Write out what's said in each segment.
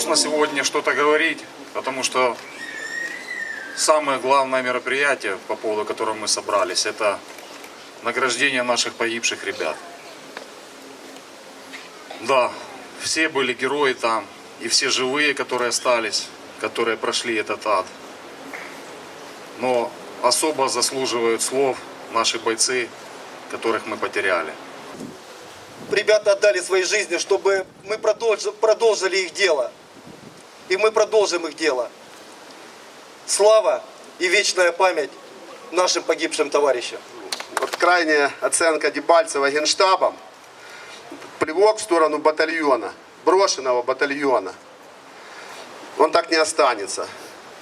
грустно сегодня что-то говорить, потому что самое главное мероприятие, по поводу которого мы собрались, это награждение наших погибших ребят. Да, все были герои там, и все живые, которые остались, которые прошли этот ад. Но особо заслуживают слов наши бойцы, которых мы потеряли. Ребята отдали свои жизни, чтобы мы продолжи- продолжили их дело И мы продолжим их дело. Слава и вечная память нашим погибшим товарищам. Вот крайняя оценка Дебальцева генштабом. Плевок в сторону батальона, брошенного батальона. Он так не останется.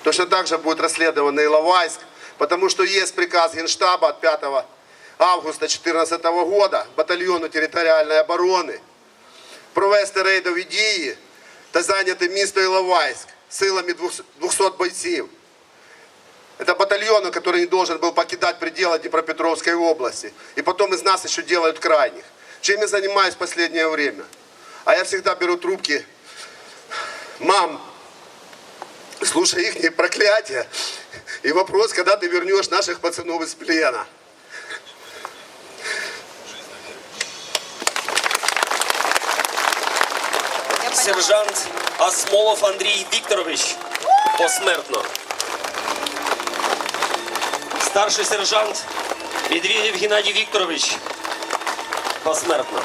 Точно так же будет расследован и Иловайск, потому что есть приказ генштаба от 5 августа 2014 года батальйону територіальної оборони провести рейдові дії та зайняти місто Іловайськ силами 200 бойців. Это батальон, который не должен был покидать пределы Днепропетровской области. И потом из нас еще делают крайних. Чем я занимаюсь в последнее время? А я всегда беру трубки. Мам, слушай их проклятия. И вопрос, когда ты вернешь наших пацанов из плена. Сержант Асмолов Андрій Вікторович посмертно. Старший сержант Медведєв Геннадій Вікторович посмертно.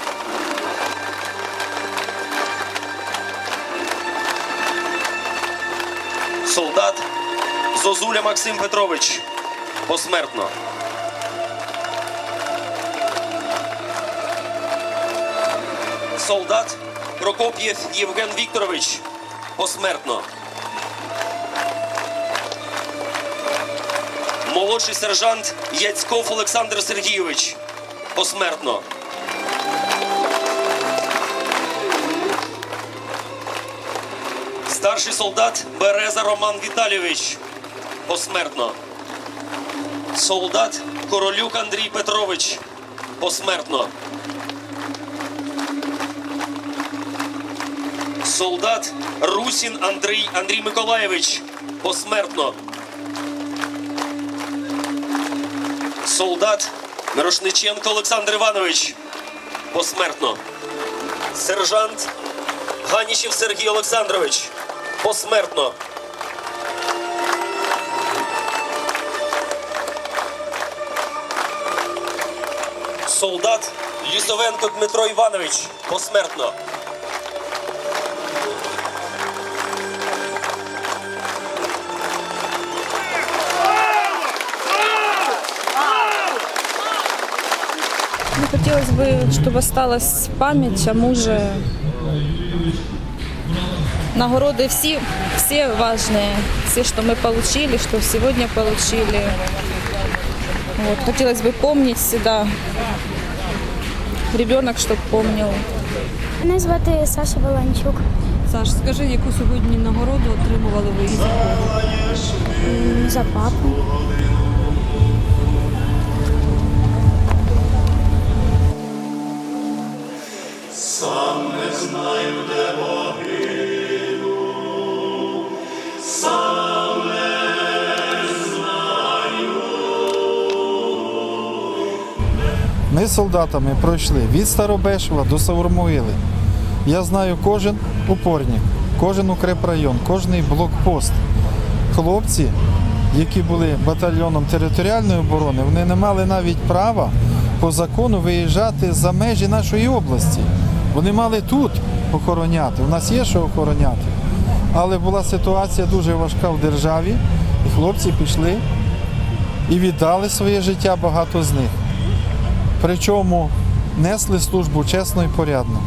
Солдат Зозуля Максим Петрович посмертно. Солдат Прокоп'єв Євген Вікторович посмертно. Молодший сержант Яцьков Олександр Сергійович посмертно. Старший солдат Береза Роман Віталійович посмертно. Солдат Королюк Андрій Петрович посмертно. Солдат Русін Андрій Андрій Миколаєвич посмертно. Солдат Мирошниченко Олександр Іванович посмертно. Сержант Ганішів Сергій Олександрович посмертно. Солдат Лісовенко Дмитро Іванович посмертно. хотелось бы, чтобы осталась память о муже. Нагороды все, все важные. Все, что мы получили, что сегодня получили. Вот. Хотелось бы помнить всегда. Ребенок, чтобы помнил. Мене звати Саша Воланчук. Саш, скажи, яку сьогодні нагороду отримували ви і за кого? М, За папу. Ми з солдатами пройшли від Старобешева до Савормогили. Я знаю кожен упорник, кожен укрепрайон, кожний блокпост. Хлопці, які були батальйоном територіальної оборони, вони не мали навіть права по закону виїжджати за межі нашої області. Вони мали тут охороняти. У нас є що охороняти. Але була ситуація дуже важка в державі, і хлопці пішли і віддали своє життя багато з них. Причому несли службу чесно і порядно.